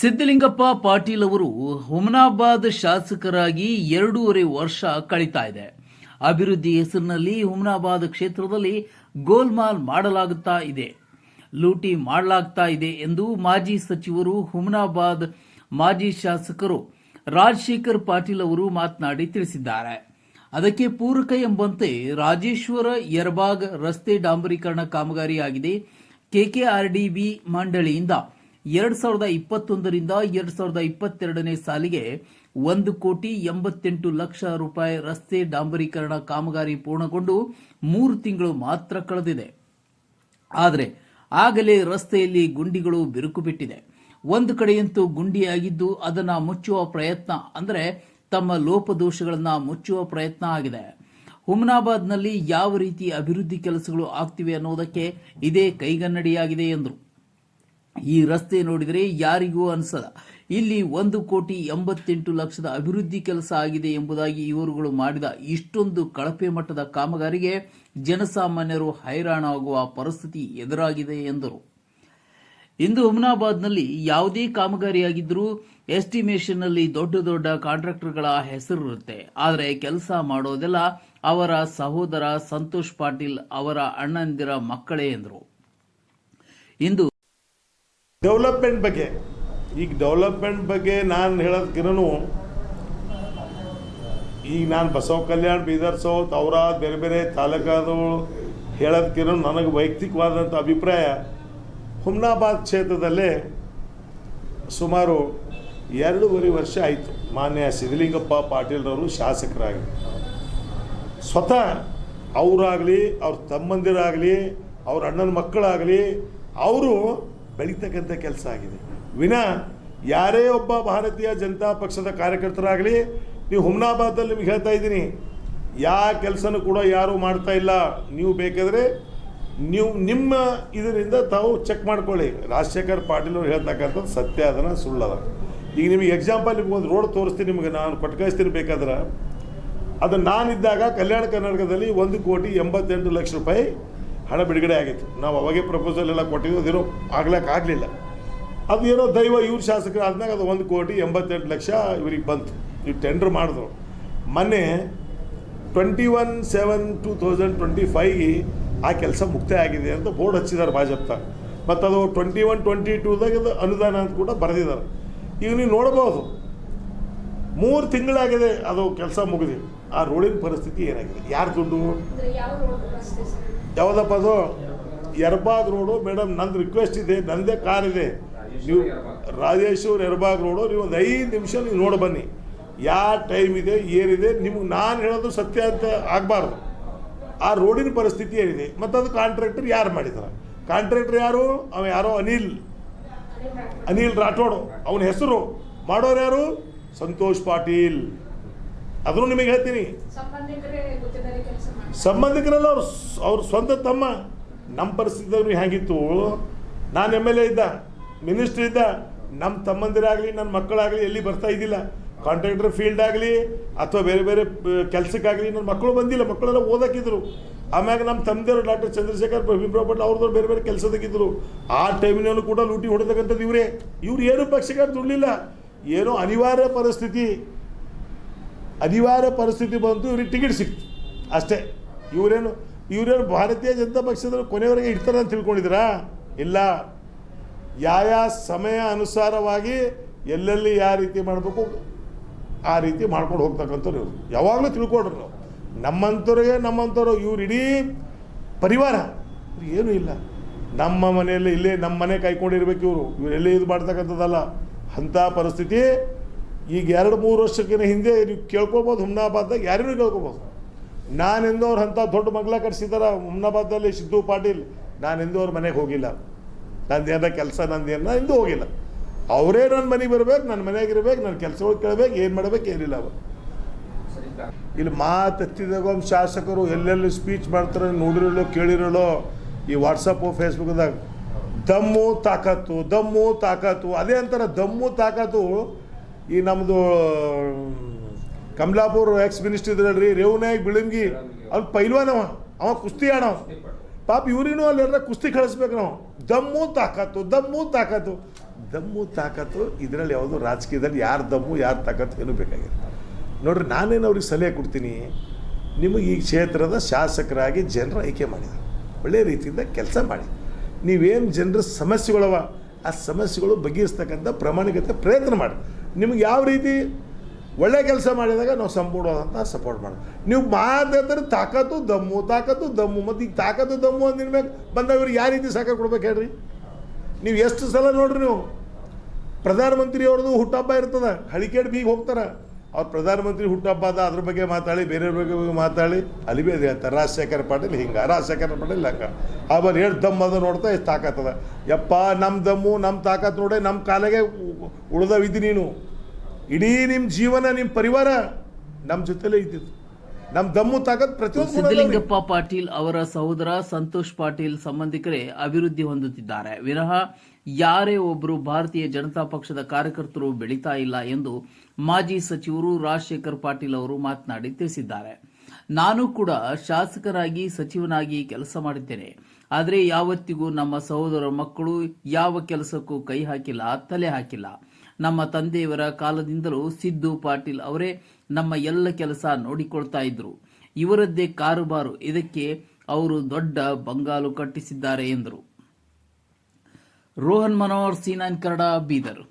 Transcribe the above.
ಸಿದ್ದಲಿಂಗಪ್ಪ ಪಾಟೀಲ್ ಅವರು ಹುಮನಾಬಾದ್ ಶಾಸಕರಾಗಿ ಎರಡೂವರೆ ವರ್ಷ ಕಳೀತಾ ಇದೆ. ಅಭಿವೃದ್ಧಿ ಹೆಸರಿನಲ್ಲಿ ಹುಮನಾಬಾದ್ ಕ್ಷೇತ್ರದಲ್ಲಿ ಗೋಲ್ಮಾಲ್ ಮಾಡಲಾಗುತ್ತಾ ಇದೆ. ಲೂಟಿ ಮಾಡಲಾಗ್ತಾ ಇದೆ ಎಂದು ಮಾಜಿ ಸಚಿವರು, ಹುಮನಾಬಾದ್ ಮಾಜಿ ಶಾಸಕರು ರಾಜಶೇಖರ್ ಪಾಟೀಲ್ ಅವರು ಮಾತನಾಡಿ ತಿಳಿಸಿದ್ದಾರೆ. ಅದಕ್ಕೆ ಪೂರಕ ಎಂಬಂತೆ ರಾಜೇಶ್ವರ ಯರಬಾಗ್ ರಸ್ತೆ ಡಾಂಬರೀಕರಣ ಕಾಮಗಾರಿಯಾಗಿದೆ. ಕೆಕೆಆರ್ಡಿಬಿ ಮಂಡಳಿಯಿಂದ ಎರಡ್ ಸಾವಿರದ ಇಪ್ಪತ್ತೊಂದರಿಂದ ಎರಡ್ ಸಾವಿರದ ಇಪ್ಪತ್ತೆರಡನೇ ಸಾಲಿಗೆ ಒಂದು ಕೋಟಿ ಎಂಬತ್ತೆಂಟು ಲಕ್ಷ ರೂಪಾಯಿ ರಸ್ತೆ ಡಾಂಬರೀಕರಣ ಕಾಮಗಾರಿ ಪೂರ್ಣಗೊಂಡು ಮೂರು ತಿಂಗಳು ಮಾತ್ರ ಕಳೆದಿದೆ. ಆದರೆ ಆಗಲೇ ರಸ್ತೆಯಲ್ಲಿ ಗುಂಡಿಗಳು ಬಿರುಕು ಬಿಟ್ಟಿದೆ. ಒಂದು ಕಡೆಯಂತೂ ಗುಂಡಿಯಾಗಿದ್ದು ಅದನ್ನು ಮುಚ್ಚುವ ಪ್ರಯತ್ನ, ಅಂದರೆ ತಮ್ಮ ಲೋಪದೋಷಗಳನ್ನು ಮುಚ್ಚುವ ಪ್ರಯತ್ನ ಆಗಿದೆ. ಹುಮನಾಬಾದ್ನಲ್ಲಿ ಯಾವ ರೀತಿ ಅಭಿವೃದ್ಧಿ ಕೆಲಸಗಳು ಆಗ್ತಿವೆ ಅನ್ನೋದಕ್ಕೆ ಇದೇ ಕೈಗನ್ನಡಿಯಾಗಿದೆ ಎಂದರು. ಈ ರಸ್ತೆ ನೋಡಿದರೆ ಯಾರಿಗೂ ಅನಿಸಲ್ಲ. ಇಲ್ಲಿ ಒಂದು ಕೋಟಿ ಎಂಬತ್ತೆಂಟು ಲಕ್ಷದ ಅಭಿವೃದ್ಧಿ ಕೆಲಸ ಆಗಿದೆ ಎಂಬುದಾಗಿ ಇವರುಗಳು ಮಾಡಿದ ಇಷ್ಟೊಂದು ಕಳಪೆ ಮಟ್ಟದ ಕಾಮಗಾರಿಗೆ ಜನಸಾಮಾನ್ಯರು ಹೈರಾಣಾಗುವ ಪರಿಸ್ಥಿತಿ ಎದುರಾಗಿದೆ ಎಂದರು. ಇಂದು ಹುಮನಾಬಾದ್ನಲ್ಲಿ ಯಾವುದೇ ಕಾಮಗಾರಿಯಾಗಿದ್ದರೂ ಎಸ್ಟಿಮೇಷನ್ನಲ್ಲಿ ದೊಡ್ಡ ದೊಡ್ಡ ಕಾಂಟ್ರಾಕ್ಟರ್ಗಳ ಹೆಸರಿರುತ್ತೆ. ಆದರೆ ಕೆಲಸ ಮಾಡೋದೆಲ್ಲ ಅವರ ಸಹೋದರ ಸಂತೋಷ್ ಪಾಟೀಲ್ ಅವರ ಅಣ್ಣಂದಿರ ಮಕ್ಕಳೇ ಎಂದರು. ಇಂದು ಡೆವಲಪ್ಮೆಂಟ್ ಬಗ್ಗೆ. ಈಗ ಡೆವಲಪ್ಮೆಂಟ್ ಬಗ್ಗೆ ನಾನು ಹೇಳೋದಕ್ಕಿನ್ನೂ ಈಗ ನಾನು ಬಸವ ಕಲ್ಯಾಣ್, ಬೀದರ್ ಸೌತ್ ಅವರಾದ ಬೇರೆ ಬೇರೆ ತಾಲೂಕಾದವು ಹೇಳೋದಕ್ಕಿನ್ನೂ ನನಗೆ ವೈಯಕ್ತಿಕವಾದಂಥ ಅಭಿಪ್ರಾಯ. ಹುಮ್ನಾಬಾದ್ ಕ್ಷೇತ್ರದಲ್ಲೇ ಸುಮಾರು ಎರಡೂವರೆ ವರ್ಷ ಆಯಿತು. ಮಾನ್ಯ ಸಿದ್ಧಲಿಂಗಪ್ಪ ಪಾಟೀಲ್ರವರು ಶಾಸಕರಾಗಿ. ಸ್ವತಃ ಅವರಾಗಲಿ, ಅವ್ರ ತಮ್ಮಂದಿರಾಗಲಿ, ಅವ್ರ ಅಣ್ಣನ ಮಕ್ಕಳಾಗಲಿ, ಅವರು ಬೆಳೀತಕ್ಕಂಥ ಕೆಲಸ ಆಗಿದೆ. ವಿನ, ಯಾರೇ ಒಬ್ಬ ಭಾರತೀಯ ಜನತಾ ಪಕ್ಷದ ಕಾರ್ಯಕರ್ತರಾಗಲಿ, ನೀವು ಹುಮ್ನಾಬಾದಲ್ಲಿ ನಿಮ್ಗೆ ಹೇಳ್ತಾ ಇದ್ದೀನಿ ಯಾವ ಕೆಲಸನೂ ಕೂಡ ಯಾರೂ ಮಾಡ್ತಾ ಇಲ್ಲ. ನೀವು ಬೇಕಾದರೆ ನೀವು ನಿಮ್ಮ ಇದರಿಂದ ತಾವು ಚೆಕ್ ಮಾಡ್ಕೊಳ್ಳಿ. ರಾಜಶೇಖರ್ ಪಾಟೀಲ್ ಅವ್ರು ಹೇಳ್ತಕ್ಕಂಥದ್ದು ಸತ್ಯ, ಅದನ್ನು ಸುಳ್ಳದ. ಈಗ ನಿಮಗೆ ಎಕ್ಸಾಂಪಲ್ ನಿಮ್ಗೆ ಒಂದು ರೋಡ್ ತೋರಿಸ್ತೀನಿ, ನಿಮಗೆ ನಾನು ಕೊಟ್ಕಳಿಸ್ತೀನಿ ಬೇಕಾದ್ರೆ. ಅದು ನಾನಿದ್ದಾಗ ಕಲ್ಯಾಣ ಕರ್ನಾಟಕದಲ್ಲಿ ಒಂದು ಕೋಟಿ ಎಂಬತ್ತೆಂಟು ಲಕ್ಷ ರೂಪಾಯಿ ಹಣ ಬಿಡುಗಡೆ ಆಗಿತ್ತು. ನಾವು ಅವಾಗೆ ಪ್ರಪೋಸಲ್ ಎಲ್ಲ ಕೊಟ್ಟಿದ್ದು ಅದೇನೋ ಆಗಲಿಲ್ಲ. ಅದು ಏನೋ ದೈವ, ಇವ್ರ ಶಾಸಕರು ಆದ್ಮೇಲೆ ಅದು ಒಂದು ಕೋಟಿ ಎಂಬತ್ತೆಂಟು ಲಕ್ಷ ಇವ್ರಿಗೆ ಬಂತು. ಇವ್ರು ಟೆಂಡ್ರ್ ಮಾಡಿದ್ರು. ಮೊನ್ನೆ twenty one seven two thousand twenty ಫೈವ್ಗೆ ಆ ಕೆಲಸ ಮುಕ್ತಾಯ ಆಗಿದೆ ಅಂತ ಬೋರ್ಡ್ ಹಚ್ಚಿದ್ದಾರೆ ಭಾಜಪ್ತ ಮತ್ತು ಅದು ಟ್ವೆಂಟಿ ಒನ್ ಟ್ವೆಂಟಿ ಟೂದಾಗ ಅದು ಅನುದಾನ ಅಂತ ಕೂಡ ಬರೆದಿದ್ದಾರೆ ಈಗ ನೀವು ನೋಡ್ಬೋದು. ಮೂರು ತಿಂಗಳಾಗಿದೆ ಅದು ಕೆಲಸ ಮುಗಿದು. ಆ ರೋಡಿನ ಪರಿಸ್ಥಿತಿ ಏನಾಗಿದೆ? ಯಾರು ದುಡ್ಡು? ಯಾವುದಪ್ಪ ಅದು? ಎರ್ಬಾಗ್ ರೋಡು. ಮೇಡಮ್ ನಂದು ರಿಕ್ವೆಸ್ಟ್ ಇದೆ. ನಂದೇ ಕಾರ್ ಇದೆ. ನೀವು ರಾಜೇಶ್ವರ್ ಯರ್ಬಾಗ್ ರೋಡು ನೀವು ಒಂದು ಐದು ನಿಮಿಷ ನೀವು ನೋಡಿ ಬನ್ನಿ. ಯಾವ ಟೈಮ್ ಇದೆ ಏನಿದೆ ನಿಮ್ಗೆ ನಾನು ಹೇಳೋದು ಸತ್ಯ ಅಂತ ಆಗಬಾರ್ದು. ಆ ರೋಡಿನ ಪರಿಸ್ಥಿತಿ ಏನಿದೆ? ಮತ್ತು ಅದು ಕಾಂಟ್ರಾಕ್ಟರ್ ಯಾರು ಮಾಡಿದ್ದಾರೆ ಕಾಂಟ್ರಾಕ್ಟರ್ ಯಾರು? ಅವ ಯಾರೋ ಅನಿಲ್. ಅನಿಲ್ ರಾಠೋಡು. ಅವನ ಹೆಸರು. ಮಾಡೋರು ಯಾರು? ಸಂತೋಷ್ ಪಾಟೀಲ್. ಅದನ್ನು ನಿಮಗೆ ಹೇಳ್ತೀನಿ. ಸಂಬಂಧಿಕರಲ್ಲ ಅವ್ರು ಅವ್ರ ಸ್ವಂತ ತಮ್ಮ. ನಮ್ಮ ಪರಿಸ್ಥಿತಿ ಹೇಗಿತ್ತು? ನಾನು ಎಂ ಎಲ್ ಎ ಇದ್ದ ಮಿನಿಸ್ಟ್ರ್ ಇದ್ದ ನಮ್ಮ ತಮ್ಮಂದಿರಾಗಲಿ ನನ್ನ ಮಕ್ಕಳಾಗಲಿ ಎಲ್ಲಿ ಬರ್ತಾ ಇದ್ದಿಲ್ಲ. ಕಾಂಟ್ರಾಕ್ಟರ್ ಫೀಲ್ಡ್ ಆಗಲಿ ಅಥವಾ ಬೇರೆ ಬೇರೆ ಕೆಲಸಕ್ಕಾಗಲಿ ನನ್ನ ಮಕ್ಕಳು ಬಂದಿಲ್ಲ ಮಕ್ಕಳೆಲ್ಲ ಓದಕ್ಕಿದ್ರು. ಆಮ್ಯಾಗ ನಮ್ಮ ತಂದೆಯವರು ಡಾಕ್ಟರ್ ಚಂದ್ರಶೇಖರ್ ಭಟ್ ಅವ್ರದ್ದು ಬೇರೆ ಬೇರೆ ಕೆಲಸದಾಗಿದ್ದರು ಆ ಟೈಮಿನಲ್ಲೂ ಕೂಡ ಲೂಟಿ ಹೊಡೆತಕ್ಕಂಥದ್ದು ಇವರೇ. ಇವ್ರು ಏನು ಪಕ್ಷಕ್ಕೆ ದುಡ್ಲಿಲ್ಲ. ಏನೋ ಅನಿವಾರ್ಯ ಪರಿಸ್ಥಿತಿ. ಅನಿವಾರ್ಯ ಪರಿಸ್ಥಿತಿ ಬಂತು ಇವ್ರಿಗೆ ಟಿಕೆಟ್ ಸಿಕ್ತು. ಅಷ್ಟೇ. ಇವರೇನು ಇವರೇನು ಭಾರತೀಯ ಜನತಾ ಪಕ್ಷದ ಕೊನೆಯವರೆಗೆ ಇಡ್ತಾರೆ ಅಂತ ತಿಳ್ಕೊಂಡಿದ್ದೀರಾ? ಇಲ್ಲ. ಯಾವ ಸಮಯ ಅನುಸಾರವಾಗಿ ಎಲ್ಲೆಲ್ಲಿ ಯಾವ ರೀತಿ ಮಾಡಬೇಕು, ಆ ರೀತಿ ಮಾಡ್ಕೊಂಡು ಹೋಗ್ತಕ್ಕಂಥವ್ರು ಇವರು. ಯಾವಾಗಲೂ ತಿಳ್ಕೊಡ್ರಿ ನಾವು ನಮ್ಮಂಥವ್ರಿಗೆ, ನಮ್ಮಂಥವ್ರು ಇವ್ರು ಇಡೀ ಪರಿವಾರ. ಏನೂ ಇಲ್ಲ. ನಮ್ಮ ಮನೆಯಲ್ಲಿ ಇಲ್ಲೇ ನಮ್ಮ ಮನೆ ಕಾಯ್ಕೊಂಡಿರ್ಬೇಕು ಇವರು. ಇವರೆಲ್ಲೇ ಇದು ಮಾಡ್ತಕ್ಕಂಥದ್ದಲ್ಲ? ಅಂಥ ಪರಿಸ್ಥಿತಿ ಈಗ ಎರಡು ಮೂರು ವರ್ಷಕ್ಕಿಂತ ಹಿಂದೆ ನೀವು ಕೇಳ್ಕೊಬೋದು ಹುಮ್ನಾಬಾದ್ದಾಗ, ಯಾರಿಗೂ ಕೇಳ್ಕೊಬೋದು. ನಾನು ಎಂದವ್ರು ಅಂಥ ದೊಡ್ಡ ಮಗ್ಲ ಕಟ್ಸಿದಾರ ಹುಮ್ನಾಬಾದಲ್ಲಿ ಸಿದ್ದು ಪಾಟೀಲ್, ನಾನು ಎಂದವ್ರ ಮನೆಗೆ ಹೋಗಿಲ್ಲ. ನಂದು ಏನಾರ ಕೆಲಸ, ನಂದು ಇಂದು ಹೋಗಿಲ್ಲ. ಅವರೇ ನನ್ನ ಮನೆಗೆ ಬರ್ಬೇಕು ನನ್ನ ಮನೆಗೆ ಇರ್ಬೇಕು ನನ್ನ ಕೆಲಸಗಳು ಕೇಳಬೇಕು, ಏನು ಮಾಡ್ಬೇಕು, ಏನಿಲ್ಲ ಅವರು. ಇಲ್ಲಿ ಮಾತೆತ್ತಿದಾಗ ಒಂದು ಶಾಸಕರು ಎಲ್ಲೆಲ್ಲಿ ಸ್ಪೀಚ್ ಮಾಡ್ತಾರೆ ನೋಡಿರಲೋ ಕೇಳಿರಲೋ ಈ ವಾಟ್ಸಪ್ಪು ಫೇಸ್ಬುಕ್ದಾಗ ದಮ್ಮು, ತಾಕತ್ತು ದಮ್ಮು, ತಾಕತ್ತು. ಅದೇ ಅಂತಾರೆ, ದಮ್ಮು, ತಾಕತ್ತು ಈ ನಮ್ಮದು ಕಮಲಾಪುರ್ ಎಕ್ಸ್ ಮಿನಿಸ್ಟರ್ ಇದ್ರಲ್ರಿ ರೇವನಾಯಕ್ ಬಿಳಂಗಿ ಅವ್ನು ಪೈಲ್ವಾನವ ಅವ. ಕುಸ್ತಿ ಆಡವ ಪಾಪ ಇವ್ರಿನೂ ಅಲ್ಲಿ ಕುಸ್ತಿ ಕಳಿಸ್ಬೇಕು ನಾವು. ದಮ್ಮು ತಾಕತ್ತು ದಮ್ಮು ತಾಕತ್ತು. ದಮ್ಮು ತಾಕತ್ತು ಇದರಲ್ಲಿ ಯಾವುದು ರಾಜಕೀಯದಲ್ಲಿ ಯಾರು ದಮ್ಮು, ಯಾರು ತಾಕತ್ತು ಏನು ಬೇಕಾಗಿಲ್ಲ. ನೋಡ್ರಿ, ನಾನೇನು ಅವ್ರಿಗೆ ಸಲಹೆ ಕೊಡ್ತೀನಿ, ನಿಮಗೆ ಈ ಕ್ಷೇತ್ರದ ಶಾಸಕರಾಗಿ ಜನರ ಆಯ್ಕೆ ಮಾಡಿದ್ದಾರೆ ಒಳ್ಳೆಯ ರೀತಿಯಿಂದ ಕೆಲಸ ಮಾಡಿ. ನೀವೇನು ಜನರ ಸಮಸ್ಯೆಗಳವ, ಆ ಸಮಸ್ಯೆಗಳು ಬಗೆಹರಿಸ್ತಕ್ಕಂಥ ಪ್ರಾಮಾಣಿಕತೆ ಪ್ರಯತ್ನ ಮಾಡಿ. ನಿಮ್ಗೆ ಯಾವ ರೀತಿ ಒಳ್ಳೆ ಕೆಲಸ ಮಾಡಿದಾಗ ನಾವು ಸಂಪೂರ್ಣವಾದಂಥ ಸಪೋರ್ಟ್ ಮಾಡೋದು. ನೀವು ಮಾತಾಡ್ತಾರೆ ತಾಕತ್ತು ದಮ್ಮು ತಾಕತ್ತು ದಮ್ಮು, ಮತ್ತು ಈಗ ತಾಕತ್ತು ದಮ್ಮು ಅಂದಿರ್ಬೇಕು ಬಂದವ್ರಿಗೆ ಯಾವ ರೀತಿ ಸಾಕ ಕೊಡ್ಬೇಕು ಹೇಳ್ರಿ? ನೀವು ಎಷ್ಟು ಸಲ ನೋಡ್ರಿ ನೀವು? ಪ್ರಧಾನಮಂತ್ರಿಯವ್ರದ್ದು ಹುಟ್ಟಬ್ಬ ಇರ್ತದೆ ಹಳಿಕೇಡ್ ಬೀಗ ಹೋಗ್ತಾರೆ. ಅವ್ರು ಪ್ರಧಾನಮಂತ್ರಿ ಹುಟ್ಟಹಬ್ಬ ಅದ ಅದ್ರ ಬಗ್ಗೆ ಮಾತಾಡಿ, ಬೇರೆಯವ್ರ ಬಗ್ಗೆ ಮಾತಾಡಿ, ಅಲ್ಲಿ ಬಿ ಅದು ಹೇಳ್ತಾರೆ ರಾಜಶೇಖರ ಪಾಟೀಲ್ ಹಿಂಗೆ, ರಾಜಶೇಖರ ಪಾಟೀಲ್ ಹಂಗೆ ಆಮೇಲೆ ಹೇಳಿ ದಮ್ ಅದ ನೋಡ್ತಾ ಎಷ್ಟು ತಾಕತ್ತದ. ಯಪ್ಪ ನಮ್ಮ ದಮ್ಮು ನಮ್ಮ ತಾಕತ್ತು ನೋಡೆ ನಮ್ಮ ಕಾಲಿಗೆ ಉಳ್ದವಿದ್ದಿ ನೀನು. ಇಡೀ ನಿಮ್ಮ ಜೀವನ ನಿಮ್ಮ ಪರಿವಾರ ನಮ್ಮ ಜೊತೆಲೇ ಇದ್ದಿದ್ದು. ನಮ್ಮ ದಮ್ಮು ತಾಕತ್ ಪ್ರತಿಯೊಂದು ಸಿದ್ದಲಿಂಗಪ್ಪ ಪಾಟೀಲ್ ಅವರ ಸಹೋದರ ಸಂತೋಷ್ ಪಾಟೀಲ್ ಸಂಬಂಧಿಕರೇ ಅಭಿವೃದ್ಧಿ ಹೊಂದುತ್ತಿದ್ದಾರೆ. ವಿನಃ ಯಾರೇ ಒಬ್ಬರು ಭಾರತೀಯ ಜನತಾ ಪಕ್ಷದ ಕಾರ್ಯಕರ್ತರು ಬೆಳೀತಾ ಇಲ್ಲ ಎಂದು ಮಾಜಿ ಸಚಿವರು ರಾಜಶೇಖರ್ ಪಾಟೀಲ್ ಅವರು ಮಾತನಾಡಿ ತಿಳಿಸಿದ್ದಾರೆ. ನಾನು ಕೂಡ ಶಾಸಕರಾಗಿ ಸಚಿವನಾಗಿ ಕೆಲಸ ಮಾಡಿದ್ದೇನೆ. ಆದರೆ ಯಾವತ್ತಿಗೂ ನಮ್ಮ ಸಹೋದರ ಮಕ್ಕಳು ಯಾವ ಕೆಲಸಕ್ಕೂ ಕೈ ಹಾಕಿಲ್ಲ, ತಲೆ ಹಾಕಿಲ್ಲ. ನಮ್ಮ ತಂದೆಯವರ ಕಾಲದಿಂದಲೂ ಸಿದ್ದು ಪಾಟೀಲ್ ಅವರೇ ನಮ್ಮ ಎಲ್ಲ ಕೆಲಸ ನೋಡಿಕೊಳ್ತಾ ಇದ್ರು. ಇವರದ್ದೇ ಕಾರುಬಾರು. ಇದಕ್ಕೆ ಅವರು ದೊಡ್ಡ ಬಂಗಾಲು ಕಟ್ಟಿಸಿದ್ದಾರೆ ಎಂದರು. Rohan Manohar C nine Kannada Bidar.